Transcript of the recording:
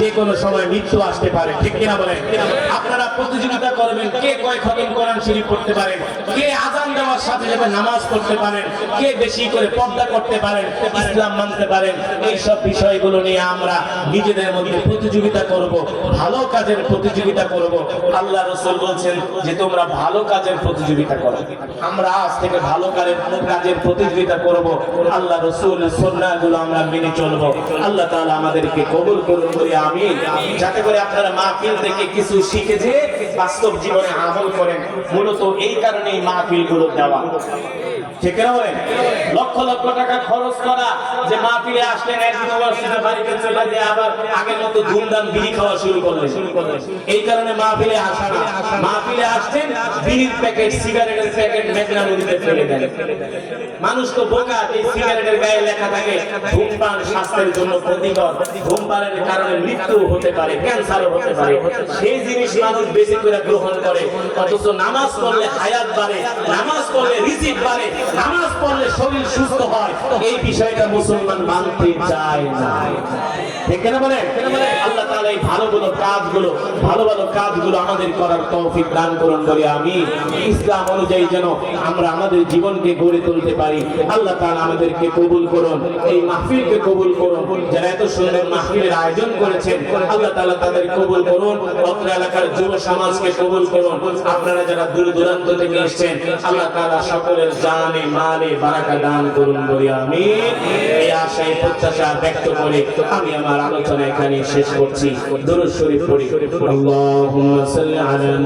যে কোনো সময় মৃত্যু আসতে পারে, ঠিক কিনা বলেন? আপনারা প্রতিযোগিতা করবেন, কে কয় খতম কোরআন শরীফ পড়তে পারেন, কে আজান দেওয়ার সাথে সাথে নামাজ পড়তে পারেন, কে বেশি করে পর্দা করতে পারেন, ইসলাম মানতে পারেন এই সব বিষয়গুলো নিয়ে আমরা নিজেদের মধ্যে প্রতিযোগিতা করব, ভালো কাজের প্রতিযোগিতা করব। আল্লাহ রসুল বলছেন যে, তোমরা ভালো কাজের প্রতিযোগিতা করো। আমরা আজ থেকে ভালো কাজের কাজের প্রতিযোগিতা করব। আল্লাহ রসুল সন্ন্যাগুলো আমরা মেনে চলবো। আল্লাহ তাআলা আমাদেরকে কবুল করুন বলি আমি যাতে করে আপনারা মাহফিল থেকে কিছু শিখে যে বাস্তব জীবনে আমল করেন। মূলত এই কারণেই মাহফিলগুলো দেওয়া। ঠিক না বলেন? লক্ষ লক্ষ টাকা খরচ করা যে আসলেন একদিন বাড়িতে চলে আবার আগের মতো ধুমধাম বিড়ি খাওয়া শুরু করলেন। এই কারণে আসা না। আসছেন, বিড়ির প্যাকেট, সিগারেটের প্যাকেট মেঘনা নদীতে ফেলে দেন। মানুষ তো বোকা, এই সিগারেটের গায়ে লেখা থাকে, ধূমপান স্বাস্থ্যের জন্য ক্ষতিকর। ধূমপানের কারণে মৃত্যু হতে পারে, ক্যান্সারও হতে পারে। সেই জিনিস মানুষ বেশি করে গ্রহণ করে। অথচ নামাজ পড়লে হায়াত বাড়ে, নামাজ পড়লে রিজিক বাড়ে নামাজ পড়লে শরীর সুস্থ হয়। এই বিষয়টা মুসলমান মানতে চায় না। ঠিক না বলেন? আল্লাহ তাআলা এই ভালো ভালো কাজগুলো, ভালো ভালো কাজগুলো আমাদের করার তৌফিক দান করুন বলে আমি ইসলাম অনুযায়ী যেন আমরা আমাদের জীবনকে গড়ে তুলতে পারি। আল্লাহ তাআলা আমাদেরকে কবুল করুন, এই মাহফিলকে কবুল করুন। যারা এত সুন্দর মাহফিলের আয়োজন করেছেন, আল্লাহ তাআলা তাদের কবুল করুন, অত্র এলাকার যুব সমাজকে কবুল করুন। আপনারা যারা দূর দূরান্ত থেকে এসেছেন, আল্লাহ তাআলা সকলের জানে, মালে বারাকা দান করুন বলে আমি এই আশায় প্রত্যাশা ব্যক্ত করে আমি আমার আলোচনা এখানে শেষ করছি। درود شریف اللهم صل علی